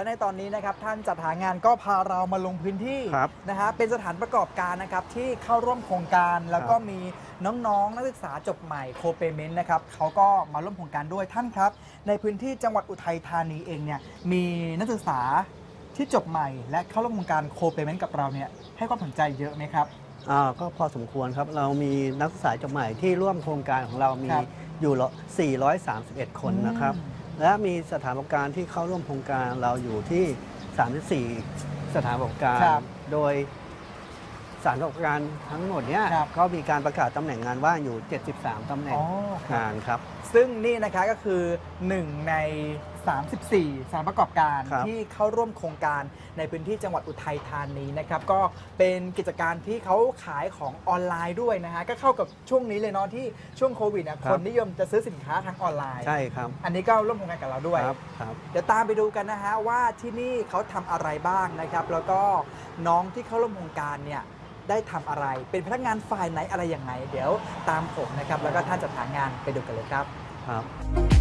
และในตอนนี้นะครับท่านจัดหางานก็พาเรามาลงพื้นที่ครับนะฮะเป็นสถานประกอบการนะครับที่เข้าร่วมโครงการแล้วก็มีน้องๆนักศึกษาจบใหม่โคเปเมนต์นะครับเขาก็มาร่วมโครงการด้วยท่านครับ ในพื้นที่จังหวัดอุทัยธานีเองเนี่ยมีนักศึกษาที่จบใหม่ และเข้าร่วมโครงการโคเปเมนต์กับเราเนี่ยให้ความสนใจเยอะไหมครับ อ่าก็พอสมควรครับ เรามีนักศึกษาจบใหม่ที่ร่วมโครงการของเรามีครับอยู่ละ431 คนนะครับ อืม และมีสถานประกอบการที่เข้าร่วมโครงการเราอยู่ที่ 34 สถานประกอบการ ครับโดยสถานประกอบการทั้งหมดเนี้ยครับ ก็มีการประกาศตำแหน่งงานว่างอยู่ 73ตำแหน่งอ๋อครับงานครับ ซึ่งนี่นะคะก็คือ1ใน 34 สถานประกอบการครับ ที่เข้าร่วมโครงการในพื้นที่จังหวัดอุทัยธานีนะครับ ก็เป็นกิจการที่เขาขายของออนไลน์ด้วยนะฮะ ก็เข้ากับช่วงนี้เลยเนาะที่ช่วงโควิดนะคนนิยมจะซื้อสินค้าทางออนไลน์ ใช่ครับ อันนี้ก็ร่วมโครงการกับเราด้วย ครับครับ เดี๋ยวตามไปดูกันนะฮะว่าที่นี่เขาทำอะไรบ้างนะครับ แล้วก็น้องที่เข้าร่วมโครงการเนี่ยได้ทำอะไร เป็นพนักงานฝ่ายไหนอะไรอย่างไรเดี๋ยวตามผมนะครับ แล้วก็ท่านจัดหางานไปดูกันเลยครับ ครับ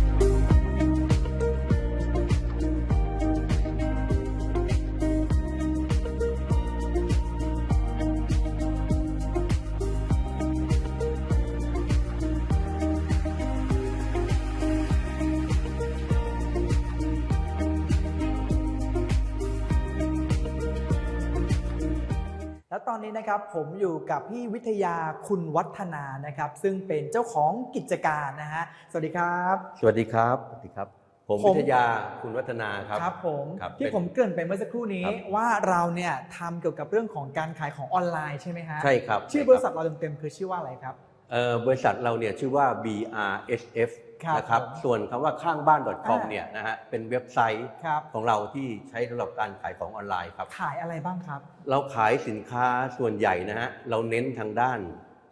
ตอนนี้นะครับผมอยู่กับพี่วิทยาคุณวัฒนานะครับ ซึ่งเป็นเจ้าของกิจการนะฮะสวัสดีครับ สวัสดีครับ สวัสดีครับ ผมผม วิทยาคุณวัฒนาครับ ครับผมครับที่เป็นผมเกริ่นไปเมื่อสักครู่นี้ ครับ ว่าเราเนี่ยทำเกี่ยวกับเรื่องของการขายของออนไลน์ใช่ไหมฮะใช่ครับชื่อบริษัทเราเต็มๆคือชื่อว่าอะไรครับ เอ่อบริษัทเราเนี่ยชื่อว่า BRSF ครับนะครับผมส่วนคำว่าข้างบ้าน .com อ่า เนี่ยนะฮะเป็นเว็บไซต์ครับของเราที่ใช้สำหรับการขายของออนไลน์ครับ ขายอะไรบ้างครับ เราขายสินค้าส่วนใหญ่นะฮะเราเน้นทางด้าน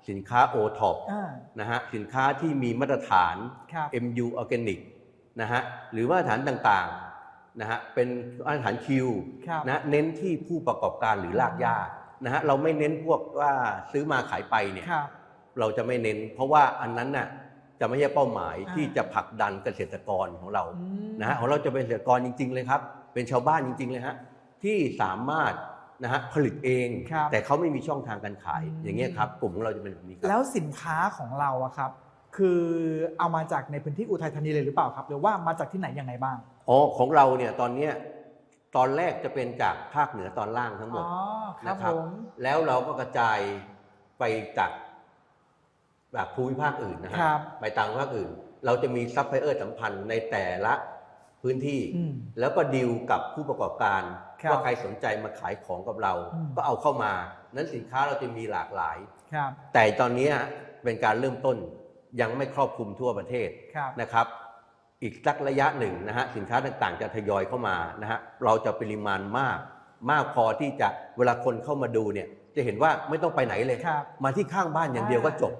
สินค้า o t o p อ่า นะฮะสินค้าที่มีมาตรฐาน ครับ MU Organic นะฮะหรือมาตรฐานต่างๆนะฮะเป็นมาตรฐานคิวครับนะเน้นที่ผู้ประกอบการหรือรากหญ้านะฮะเราไม่เน้นพวกว่าซื้อมาขายไปเนี่ยครับ เราจะไม่เน้น เพราะว่าอันนั้นน่ะ จะไม่ใช่เป้าหมายอ่าที่จะผลักดันเกษตรกรของเราอืมนะฮะของเราจะเป็นเกษตรกรจริง ๆ เลยครับ เป็นชาวบ้านจริง ๆ เลยฮะที่สามารถนะฮะผลิตเองครับแต่เขาไม่มีช่องทางการขายอืมอย่างเงี้ยครับกลุ่มของเราจะเป็นแบบนี้ครับแล้วสินค้าของเราอะครับ คือเอามาจากในพื้นที่อุทัยธานีเลยหรือเปล่าครับ หรือว่ามาจากที่ไหนยังไงบ้างอ๋อของเราเนี่ยตอนเนี้ยตอนแรกจะเป็นจากภาคเหนือตอนล่างทั้งหมอ๋ดอครับนะครับผมแล้วเราก็กระจายไปจาก แบบภูมิภาคอื่นนะฮะครับไปต่างภูมิภาคอื่น เราจะมีซัพพลายเออร์สัมพันธ์ในแต่ละพื้นที่ อืม แล้วก็ดีลกับผู้ประกอบการครับว่าใครสนใจมาขายของกับเรา อืม ก็เอาเข้ามานั้นสินค้าเราจะมีหลากหลาย ครับแต่ตอนนี้เป็นการเริ่มต้นยังไม่ครอบคลุมทั่วประเทศ ครับ นะครับ อีกสักระยะหนึ่งนะฮะสินค้าต่างๆ จะทยอยเข้ามานะฮะเราจะปริมาณมาก มากพอที่จะเวลาคนเข้ามาดูเนี่ยจะเห็นว่าไม่ต้องไปไหนเลย ครับมาที่ข้างบ้านอย่างเดียวก็จบ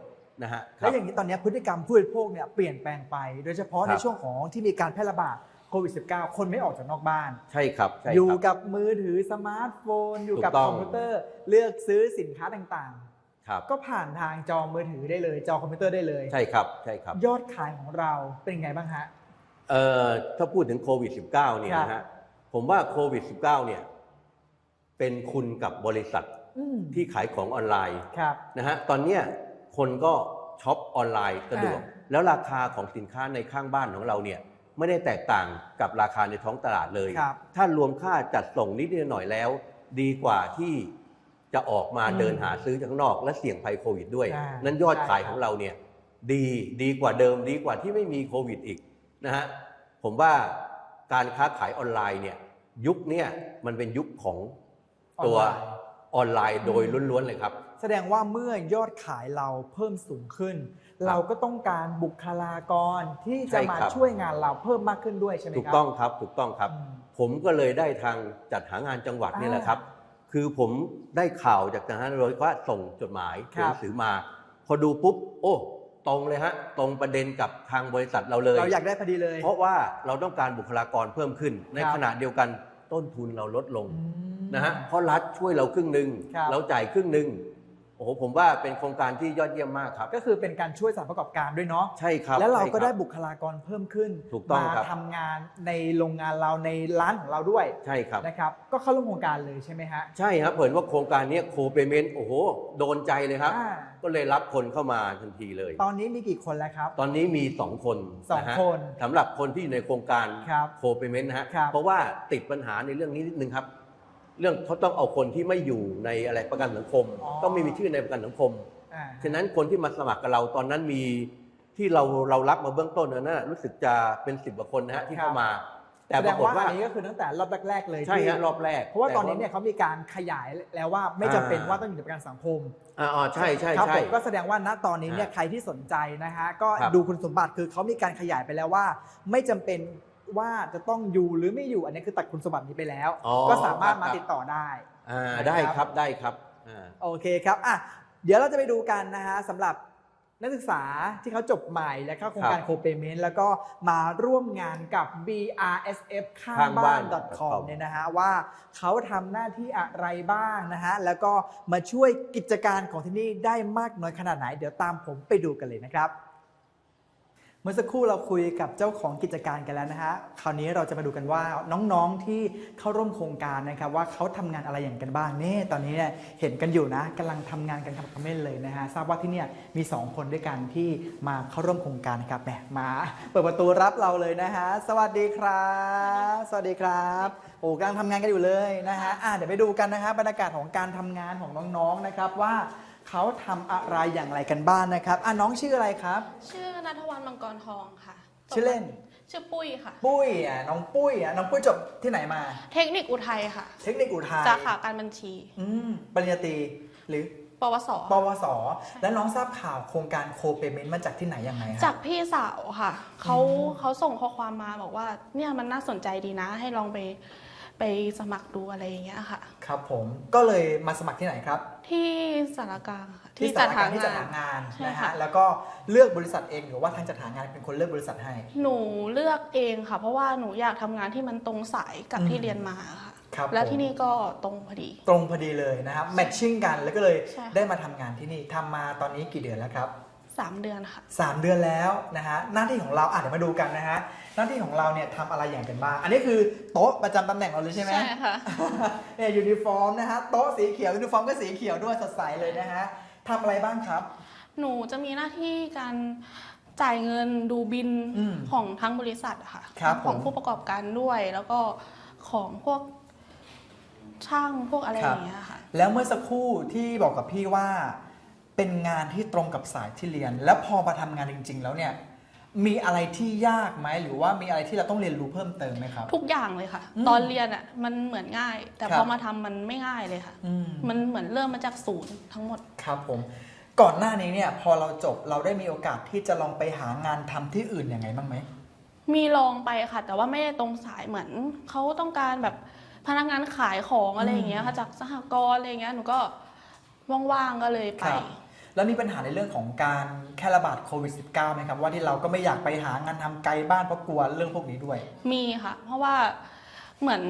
นะฮะคแล้รัวบอย่างนี้ตอนนี้พฤติกรรมผู้บริโภคเนี่ยเปลี่ยนแปลงไป โดยเฉพาะครับในช่วงของที่มีการแพร่ระบาดโควิด -19 คนไม่ออกจากนอกบ้าน ใช่ครับใช่อยู่ครับ กับมือถือสมาร์ทโฟน อยู่กับถูกต้คอง อมพิวเตอร์ เลือกซื้อสินค้าต่างครับ ๆ ก็ผ่านทางจอมือถือได้เลย จอคอมพิวเตอร์ได้เลย ใช่ครับใช่ครับ ยอดขายของเราเป็นยังไงบ้างฮะ เอ่อถ้าพูดถึงโควิด -19 เนี่ยนะครัฮะบผมว่าโควิด -19 เนี่ยเป็นคุณกับบริษัทอืมที่ขายของออนไลน์ครับ นะฮะตอนเนี้ย คนก็ช็อปออนไลน์สะดวกอ่าแล้วราคาของสินค้าในข้างบ้านของเราเนี่ยไม่ได้แตกต่างกับราคาในท้องตลาดเลยครับถ้ารวมค่าจัดส่งนิดหน่อยแล้ว ดีกว่าที่จะออกมาอืมเดินหาซื้อข้างนอก และเสี่ยงภัยโควิดด้วยอ่านั้นยอดใช่ขายครับของเราเนี่ยดีดีกว่าเดิมดีกว่าที่ไม่มีโควิดอีกนะฮะผมว่าการค้าขายออนไลน์เนี่ยยุคเนี้ยมันเป็นยุคของตัวออนไลน์ออนไลน์โดยล้วนๆเลยครับ แสดงว่าเมื่อยอดขายเราเพิ่มสูงขึ้น เราก็ต้องการบุคลากรที่จะใช่มาครับ ช่วยงานเราเพิ่มมากขึ้นด้วยใช่ไหมครับถูกต้องครับถูกต้องครับ อืม ผมก็เลยได้ทางจัดหางานจังหวัดอ่านี่แหละครับ คือผมได้ข่าวจากทางนั้นเลยว่าส่งจดหมายครับหนังสือมา พอดูปุ๊บ โอ้ ตรงเลยฮะ ตรงประเด็นกับทางบริษัทเราเลย เราอยากได้พอดีเลย เพราะว่าเราต้องการบุคลากรเพิ่มขึ้น ในครับ ขณะเดียวกันต้นทุนเราลดลงอืม นะฮะเพราะรัฐช่วยเราครึ่งหนึ่งครับ เราจ่ายครึ่งหนึ่ง โอ้โหผมว่าเป็นโครงการที่ยอดเยี่ยมมากครับ ก็คือเป็นการช่วยสถานประกอบการด้วยเนาะใช่ครับแล้วเราก็ใช่คบ ได้บุคลากรเพิ่มขึ้นถูกต้องมาครับ ทำงานในโรงงานเราในร้านของเราด้วยใช่ครับ นะครับ ก็เข้าร่วมโครงการเลยใช่ไหมฮะใช่ครับเห็นว่าโครงการเนี้โคเปเมนต์โอ้โห โดนใจเลยครับ อ่าก็เลยรับคนเข้ามาทันทีเลย ตอนนี้มีกี่คนแล้วครับ ตอนนี้มี 2 คนสองะฮะคนสำหรับคนที่อยู่ในโครงการครับโคเปเมนต์นะฮะครับ เพราะว่าติดปัญหาในเรื่องนี้นิดนึงครับ เรื่องเขาต้องเอาคนที่ไม่อยู่ในอะไรประกันสังคมต้องไม่มีชื่อในประกันสังคม อ่าฉะนั้นคนที่มาสมัครกับเราตอนนั้นมีที่เราเรารับมาเบื้องต้นนั้นนะรู้สึกจะเป็นสิบกว่าคนนะฮะที่เข้ามา แต่แสปดรางกฏว่าว่าอันนี้ก็คือตั้งแต่รอบแรกๆเลยใช่ที่ฮะรอบแรกเพราะว่าแต่ตอนนี้เนี่ยเขามีการขยายแล้วว่าไม่จำเป็นว่าต้องอยู่ในประกันสังคม อ่าอ๋อใช่ใช่ครับใช่ ผมก็แสดงว่าณตอนนี้เนี่ยอ่าใครที่สนใจนะฮะก็ครับดูคุณสมบัติคือเขามีการขยายไปแล้วว่า ไม่จำเป็น ว่าจะต้องอยู่หรือไม่อยู่อันนี้คือตัดคุณสมบัตินี้ไปแล้ว อ๋อก็สามารถคมาบติดต่อได้ อ่านะครับได้ครับได้ครับอ่า โอเคครับอะเดี๋ยวเราจะไปดูกันนะฮะสำหรับนักศึกษาที่เขาจบใหม่และเข้าโครงการครับโคเปเมนต์แล้วก็มาร่วมงานกับ BRSF ข้างข้างบ้าบ้านน .com เนี่ยนะฮะว่าเขาทำหน้าที่อะไรบ้างนะฮะแล้วก็มาช่วยกิจการของที่นี่ได้มากน้อยขนาดไหน เดี๋ยวตามผมไปดูกันเลยนะครับ เมื่อสักครู่เราคุยกับเจ้าของกิจการกันแล้วนะฮะ คราวนี้เราจะมาดูกันว่าน้องๆที่เข้าร่วมโครงการนะครับว่าเขาทำงานอะไรอย่างกันบ้างนี่ตอนนี้เนี่ยเห็นกันอยู่นะกำลังทำงานกันกับคอมเมนเลยนะฮะทราบว่าที่เนี่ยมี 2 คนด้วยกันที่มาเข้าร่วมโครงการนะครับแหมมาเปิดประตูรับเราเลยนะฮะสวัสดีครับ สวัสดีครับโอ้กำลังทำงานกันอยู่เลยนะฮะอะเดี๋ยวไปดูกันนะฮะบรรยากาศของการทำงานของน้องๆนะครับว่า เขาทำอะไรอย่างไรกันบ้างนะครับอะน้องชื่ออะไรครับ ชื่อนัทวันมังกรทองค่ะชื่อเล่น ชื่อปุ้ยค่ะ ปุ้ยอะน้องปุ้ยอะน้องปุ้ยจบที่ไหนมา เทคนิคอุทัยค่ะเทคนิคอุทัยสาขาการบัญชี อืมปริญญาตรีหรือปวส ปวส แล้วน้องทราบข่าวโครงการโคเปเมนต์มาจากที่ไหนยังไงฮะ จากพี่สาวค่ะ เขาอืม เขาส่งข้อความมาบอกว่า เนี่ยมันน่าสนใจดีนะ ให้ลองไปไปสมัครดูอะไรอย่างเงี้ยค่ะ ครับผมก็เลยมาสมัครที่ไหนครับ ที่สารกลางค่ะที่สถานที่จัดหางานใช่นะค่ะ ฮะแล้วก็เลือกบริษัทเองหรือว่าทางจัดหางานเป็นคนเลือกบริษัทให้ หนูเลือกเองค่ะ เพราะว่าหนูอยากทำงานที่มันตรงสายกับอืมที่เรียนมาค่ะ ครับแล้วผม ที่นี่ก็ตรงพอดี ตรงพอดีเลยนะครับแมทชิ่งกันแล้วก็เลยใช่ค่ะ ได้มาทำงานที่นี่ทำมาตอนนี้กี่เดือนแล้วครับ สามเดือนค่ะ สามเดือนแล้วนะฮะหน้าที่ของเราอะเดี๋ยวมาดูกันนะฮะหน้าที่ของเราเนี่ยทำอะไรอย่างกันบ้างอันนี้คือโต๊ะประจำตำแหน่งเราเลยใช่ไหม ใช่ค่ะ เนี่ยยูนิฟอร์มนะฮะโต๊ะสีเขียวยูนิฟอร์มก็สีเขียวด้วยสดใสเลยนะฮะทำอะไรบ้างครับ หนูจะมีหน้าที่การจ่ายเงินดูบินอืมของทั้งบริษัทอะค่ะครับของผมผู้ประกอบการด้วย แล้วก็ของพวกช่างพวกอะไรอย่างเงี้ยค่ะ แล้วเมื่อสักครู่ที่บอกกับพี่ว่า เป็นงานที่ตรงกับสายที่เรียน แล้วพอมาทำงานจริง ๆ แล้วเนี่ยมีอะไรที่ยากไหมหรือว่ามีอะไรที่เราต้องเรียนรู้เพิ่มเติมไหมครับ ทุกอย่างเลยค่ะ อืมตอนเรียนอะมันเหมือนง่าย แต่ครับ พอมาทำมันไม่ง่ายเลยค่ะ อืม มันเหมือนเริ่มมาจากศูนย์ทั้งหมด ครับผมก่อนหน้านี้เนี่ยพอเราจบเราได้มีโอกาสที่จะลองไปหางานทำที่อื่นยังไงบ้างไหม มีลองไปค่ะ แต่ว่าไม่ได้ตรงสายเหมือนเขาต้องการแบบพนักงานขายของอะไรอย่างเงี้ยค่ะจากสหกรณ์อะไรอย่างเงี้ยหนูก็ว่างๆก็เลยไป ครับ แล้วมีปัญหาในเรื่องของการแค่ระบาดโควิด -19 ไหมครับว่าที่เราก็ไม่อยากไปหางานทำไกลบ้านเพราะกลัวเรื่องพวกนี้ด้วย มีค่ะ เพราะว่าเหมือน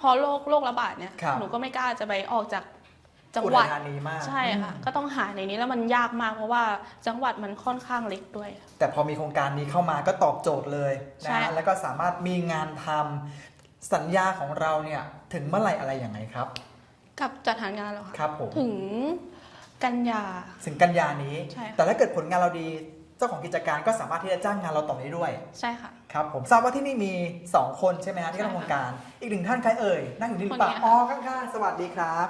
พอโรคโรคระบาดเนี่ยครับ หนูก็ไม่กล้าจะไปออกจากจังอุหวัทัดยธานีมากใช่ค่ะอืมก็ต้องหาในนี้แล้วมันยากมาก เพราะว่าจังหวัดมันค่อนข้างเล็กด้วย แต่พอมีโครงการนี้เข้ามาก็ตอบโจทย์เลยนะใช่ฮะแล้วก็สามารถมีงานทำสัญญาของเราเนี่ยถึงเมื่อไหร่อะไรอย่างไรครับ กับจัดหางานแล้วค่ะครับผม ถึง กันยา ถึงกันยานี้ ใช่ค่ะ แต่ถ้าเกิดผลงานเราดีเจ้าของกิจการก็สามารถที่จะจ้างงานเราต่อได้ด้วย ใช่ค่ะ ครับผมทราบว่าที่นี่มี 2 คนใช่ไหมฮะที่เข้าใช่ค่ะโครงการ อีกหนึ่งท่านใครเอ่ยนั่งอยู่ที่หรือเปล่าคนนี้ค่ะ อ๋อข้างๆสวัสดีครับ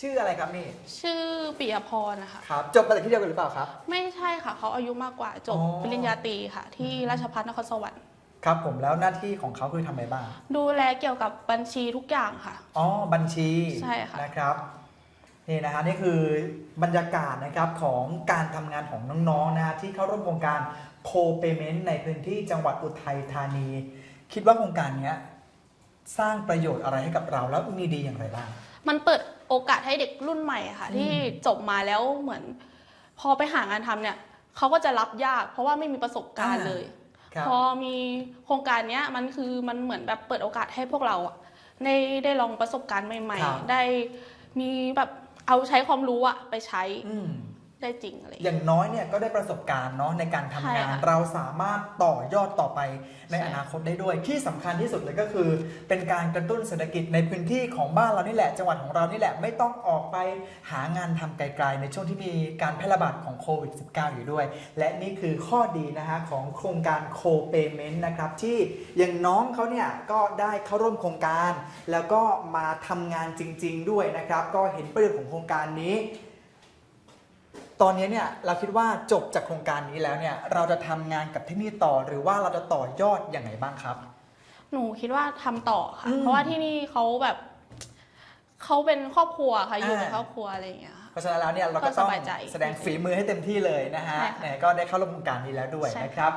ชื่ออะไรครับนี่ชื่อปิยพรนะคะ ครับ จบมาจากที่เดียวกันหรือเปล่าครับ ไม่ใช่ค่ะ เขาอายุมากกว่าจบอ๋อ ปริญญาตรีค่ะ ที่ราชภัฏนครสวรรค์ครับผมแล้วหน้าที่ของเขาคือทำอะไรบ้างดูแลเกี่ยวกับบัญชีทุกอย่างค่ะ อ๋อบัญชีใช่ค่ะ นะครับ นี่นะฮะนี่คือบรรยากาศนะครับของการทำงานของน้องๆนะฮะที่เข้าร่วมโครงการโคเปเมนต์ในพื้นที่จังหวัดอุทัยธานี คิดว่าโครงการเนี้ยสร้างประโยชน์อะไรให้กับเราแล้วมีดีอย่างไรบ้าง มันเปิดโอกาสให้เด็กรุ่นใหม่ค่ะอืมที่จบมาแล้วเหมือน พอไปหางานทำเนี่ยเขาก็จะรับยาก เพราะว่าไม่มีประสบการณ์เลย ครับพอมีโครงการเนี้ยมันคือมันเหมือนแบบเปิดโอกาสให้พวกเราอะได้ได้ลองประสบการณ์ใหม่ ครับ ๆ ได้มีแบบ เอาใช้ความรู้อะไปใช้อื ได้จริงอะไรอย่างอเงี้ย ย่างน้อยเนี่ยก็ได้ประสบการณ์เนาะในการทำใช่งาน ค่ะเราสามารถต่อยอดต่อไปในใช่ อนาคตได้ด้วย ที่สำคัญที่สุดเลยก็คือ เป็นการกระตุ้นเศรษฐกิจในพื้นที่ของบ้านเรานี่แหละ จังหวัดของเรานี่แหละไม่ต้องออกไปหางานทำไกลๆ ในช่วงที่มีการแพร่ระบาดของโควิด -19 อยู่ด้วย และนี่คือข้อดีนะฮะของโครงการโคเปเมนต์นะครับที่อย่างน้องเขาเนี่ยก็ได้เข้าร่วมโครงการ แล้วก็มาทำงานจริง ๆ ด้วยนะครับก็เห็นประโยชน์ของโครงการนี้ ตอนนี้เนี่ยเราคิดว่าจบจากโครงการนี้แล้วเนี่ยเราจะทำงานกับที่นี่ต่อ หรือว่าเราจะต่อยอดอย่างไรบ้างครับ หนูคิดว่าทำต่อค่ะ อืมเพราะว่าที่นี่เขาแบบเขาเป็นครอบครัวค่ะ อยู่ในอ่าครอบครัวอะไรอย่างเงี้ยค่ะ เพราะฉะนั้นแล้วเนี่ยเราก็ก็ต้องสบายใจแสดงฝีมือให้เต็มที่เลยนะฮะใช่ค่ะเนี่ยก็ได้เข้าร่วมโครงการนี้แล้วด้วยใช่ค่ะนะครับ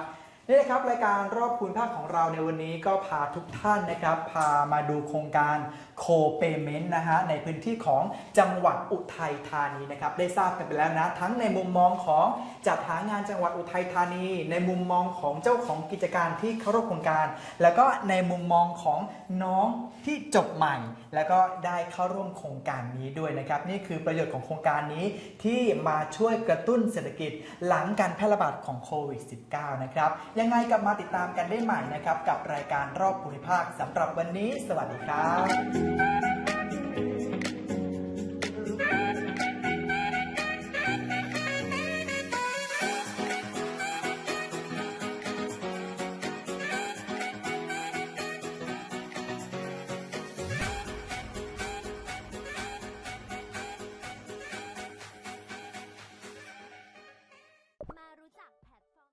นี่นะครับรายการรอบภูมิภาคของเราในวันนี้ก็พาทุกท่านนะครับ พามาดูโครงการโคเปเมนต์นะฮะในพื้นที่ของจังหวัดอุทัยธานีนะครับ ได้ทราบกันไปแล้วนะ ทั้งในมุมมองของจัดหางานจังหวัดอุทัยธานี ในมุมมองของเจ้าของกิจการที่เข้าร่วมโครงการ แล้วก็ในมุมมองของน้องที่จบใหม่ แล้วก็ได้เข้าร่วมโครงการนี้ด้วยนะครับ นี่คือประโยชน์ของโครงการนี้ที่มาช่วยกระตุ้นเศรษฐกิจหลังการแพร่ระบาดของโควิด -19 นะครับยังไงกลับมาติดตามกันได้ใหม่นะครับ กับรายการรอบภูมิภาคสำหรับวันนี้ สวัสดีครับ